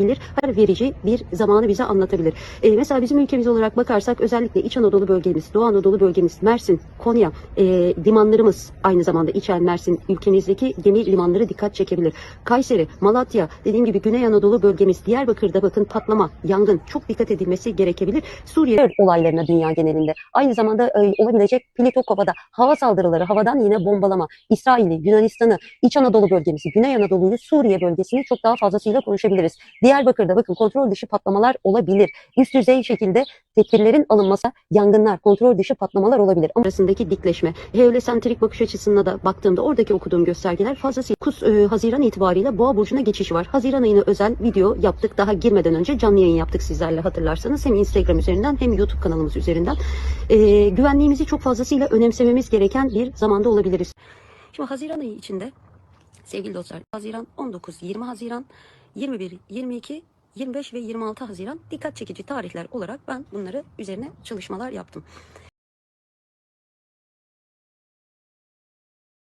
bilir, her verici bir zamanı bize anlatabilir. Ee, mesela bizim ülkemiz olarak bakarsak özellikle İç Anadolu bölgemiz, Doğu Anadolu bölgemiz, Mersin, Konya, e, limanlarımız aynı zamanda İçer, Mersin, ülkemizdeki gemi limanları dikkat çekebilir. Kayseri, Malatya, dediğim gibi Güney Anadolu bölgemiz, Diyarbakır'da bakın patlama, yangın çok dikkat edilmesi gerekebilir. Suriye olaylarına dünya genelinde aynı zamanda e, olabilecek Pilitokoba'da hava saldırıları, havadan yine bombalama, İsrail'i, Yunanistan'ı, İç Anadolu bölgemizi, Güney Anadolu'yu, Suriye bölgesini çok daha fazlasıyla konuşabiliriz. Diyarbakır'da bakın kontrol dışı patlamalar olabilir. Üst düzey şekilde tedbirlerin alınması, yangınlar, kontrol dışı patlamalar olabilir. Ama arasındaki dikleşme, heolesentrik bakış açısına da baktığımda oradaki okuduğum göstergeler fazlasıyla 9 e, Haziran itibariyle Boğa burcuna geçiş var. Haziran ayına özel video yaptık. Daha girmeden önce canlı yayın yaptık sizlerle hatırlarsanız. Hem Instagram üzerinden hem YouTube kanalımız üzerinden. E, güvenliğimizi çok fazlasıyla önemsememiz gereken bir zamanda olabiliriz. Şimdi Haziran ayı içinde sevgili dostlar Haziran 19, 20 Haziran, 21, 22, 25 ve 26 Haziran dikkat çekici tarihler olarak ben bunları üzerine çalışmalar yaptım.